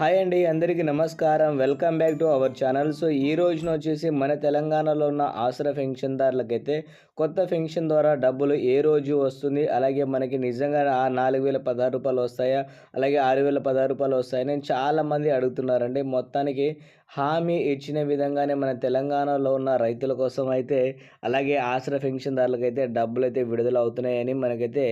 Hi అండి అందరికీ నమస్కారం. Welcome back to our channel. So ఈ రోజున వచ్చేసి మన తెలంగాణలో ఉన్న ఆసరా పెన్షన్దారులకైతే కొత్త పెన్షన్ ద్వారా డబ్బులు ఏ రోజు వస్తుంది? అలాగే మనకి నిజంగా ఆ నాలుగు వేల పదహారు రూపాయలు వస్తాయా? అలాగే ఆరు వేల పదహారు రూపాయలు వస్తాయని చాలామంది అడుగుతున్నారండి. మొత్తానికి హామీ ఇచ్చిన విధంగానే మన తెలంగాణలో ఉన్న రైతుల కోసం అయితే అలాగే ఆసరా పెన్షన్దారులకైతే డబ్బులు అయితే విడుదల అవుతున్నాయని మనకైతే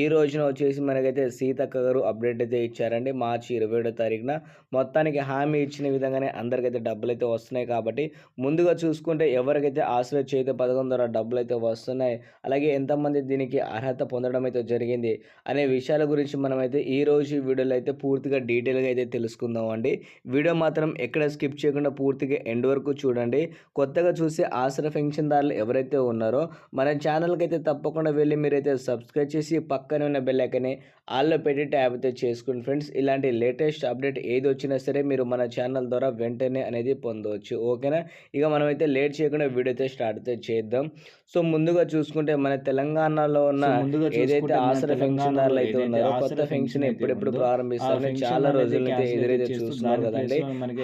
ఈ రోజున వచ్చేసి మనకైతే సీతక్క గారు అప్డేట్ అయితే ఇచ్చారండి. మార్చి ఇరవై ఏడో తారీఖున. మొత్తానికి హామీ ఇచ్చిన విధంగానే అందరికైతే డబ్బులు అయితే వస్తున్నాయి కాబట్టి ముందుగా చూసుకుంటే ఎవరికైతే ఆశ్రయ చేతి పథకం ద్వారా డబ్బులు అయితే వస్తున్నాయి అలాగే ఎంతమంది దీనికి అర్హత పొందడం అయితే జరిగింది అనే విషయాల గురించి మనమైతే ఈ రోజు వీడియోలో అయితే పూర్తిగా డీటెయిల్గా అయితే తెలుసుకుందాం అండి. వీడియో మాత్రం ఎక్కడ స్కిప్ చేయకుండా పూర్తిగా ఎండ్ వరకు చూడండి. కొత్తగా చూసే ఆశ్రయ పెన్షన్దారులు ఎవరైతే ఉన్నారో మన ఛానల్కి అయితే తప్పకుండా వెళ్ళి మీరైతే సబ్స్క్రైబ్ చేసి పక్కనే ఉన్న బెల్ ఐకనే ఆల్లో పెట్టి ట్యాబ్ అయితే చేసుకోండి. ఫ్రెండ్స్ ఇలాంటి లేటెస్ట్ అప్డేట్ ఏది వచ్చినా సరే మీరు మన ఛానల్ ద్వారా వెంటనే అనేది పొందవచ్చు ఓకేనా? ఇక మనమైతే లేట్ చేయకుండా వీడియో అయితే స్టార్ట్ అయితే చేద్దాం. సో ముందుగా చూసుకుంటే మన తెలంగాణలో ఉన్న ఏదైతే ఆసరా పెన్షన్దారులు అయితే ఉన్నారో కొత్త పెన్షన్ ఎప్పుడెప్పుడు ప్రారంభిస్తారని చాలా రోజుల నుంచి ఎదురైతే చేస్తూ చూస్తున్నారు కదండి.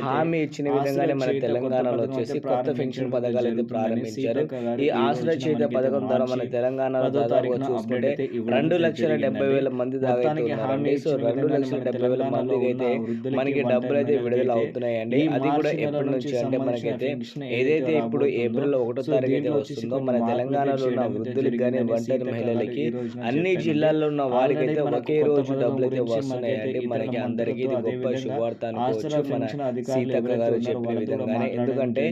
హామీ ఇచ్చిన విధంగానే మన తెలంగాణలో వచ్చేసి కొత్త పెన్షన్ పథకాలు అయితే ప్రారంభించారు. ఈ ఆసరా చేత పథకం ద్వారా మన తెలంగాణలో దాదాపు చూసుకుంటే రెండు లక్షల డెబ్బై. వేల మంది దాకా సో రెండు లక్షల డెబ్బై వేల మందికి అయితే మనకి డబ్బులు అయితే విడుదల అవుతున్నాయండి అది కూడా ఎప్పటి నుంచి అంటే మనకైతే ఏదైతే ఇప్పుడు ఏప్రిల్ ఒకటో తారీఖు అయితే వస్తుందో మన తెలంగాణలో ఉన్న వృద్ధులకు కానీ ఒంటరి మహిళలకి అన్ని. జిల్లాల్లో ఉన్న వారికి అయితే ఆల్రెడీ ఒకే రోజు డబ్బులు అయితే వస్తున్నాయండి. మనకి అందరికీ ఇది గొప్ప శుభవార్త అనుకోవచ్చు మన సీతక్క గారు చెప్పిన విధంగానే. ఎందుకంటే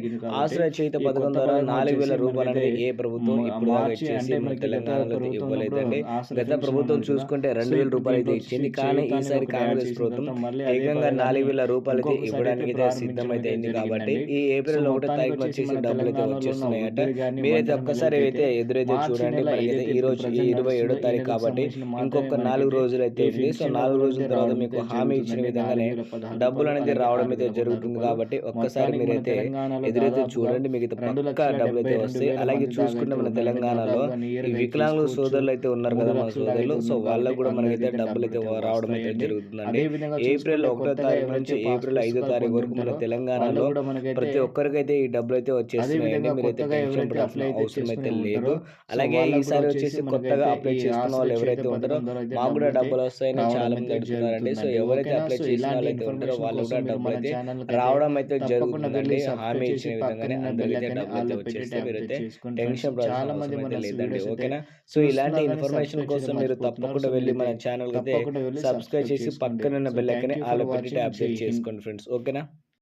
ఆశ్రయ చేత పథకం ద్వారా నాలుగు వేల రూపాయలు అనేది ఏ ప్రభుత్వం ఇప్పుడు ఇచ్చేసి మన తెలంగాణలో ఇవ్వలేదండి. గత ప్రభుత్వం చూసుకుంటే. రెండు వేల రూపాయలు అయితే ఇచ్చింది కానీ ఈసారి కాంగ్రెస్ ప్రభుత్వం ఏకంగా నాలుగు వేల రూపాయలు అయితే ఇంకొకసారి ఇవ్వడానికి అయితే అయితే సిద్ధం అయితే అయింది కాబట్టి. ఈ ఏప్రిల్ ఒకటో తారీఖు వచ్చేసి డబ్బులు అయితే వచ్చేస్తున్నాయట మీరైతే ఒక్కసారి అయితే ఎదురైతే చూడండి మనకైతే ఈ రోజు ఇరవై ఏడో తారీఖు కాబట్టి ఇంకొక నాలుగు రోజులు అయితే ఉంది సో నాలుగు రోజుల తర్వాత మీకు హామీ ఇచ్చిన. విధంగానే డబ్బులు అనేది రావడం అయితే జరుగుతుంది కాబట్టి ఒక్కసారి మీరైతే ఎదురైతే చూడండి మీకు పక్కా డబ్బులు అయితే వస్తాయి అలాగే చూసుకుంటే మన తెలంగాణలో ఈ వికలాంగుల. సోదరులు అయితే ఉన్నారు కదా మన సోదరులు సో వాళ్ళకు కూడా మనకైతే డబ్బులు అయితే రావడం అయితే. జరుగుతుందండి ఏప్రిల్ ఒకటో తారీఖు నుంచి ఏప్రిల్ ఐదో తారీఖు వరకు మన తెలంగాణలో ప్రతి ఒక్కరికైతే ఈ డబ్బులు అయితే వచ్చేస్తున్నాయండి మీరైతే టెన్షన్ పడాల్సిన అయితే అవసరం అయితే లేదు అలాగే ఈసారి వచ్చేసి కొత్తగా అప్లై చేసుకున్న వాళ్ళు ఎవరైతే ఉంటారో అయితే మాకు కూడా డబ్బులు వస్తాయని చాలా అయితే మంది అడుగుతున్నారండి సో. ఎవరైతే? అప్లై చేసిన వాళ్ళు అయితే ఉంటారో వాళ్ళు కూడా డబ్బులు అయితే అయితే రావడం అయితే జరుగుతుందండి హామీ ఇచ్చిన విధంగానే ఉన్న అందరికీ బెల్ డబ్బులు అయితే వచ్చేస్తే మీరైతే చేసుకోండి టెన్షన్ పడాల్సిన అవసరం అయితే లేదండి అయితే ఓకేనా సో ఇలాంటి ఇన్ఫర్మేషన్ కోసం మీరు. తప్పకుండా వెళ్ళి మన ఛానల్కి అయితే సబ్స్క్రైబ్ చేసి చేసుకోండి. పక్కన ఉన్న so bell icon you all for పెట్టి వాచింగ్. ట్యాప్ చేసుకోండి ఫ్రెండ్స్ ఓకేనా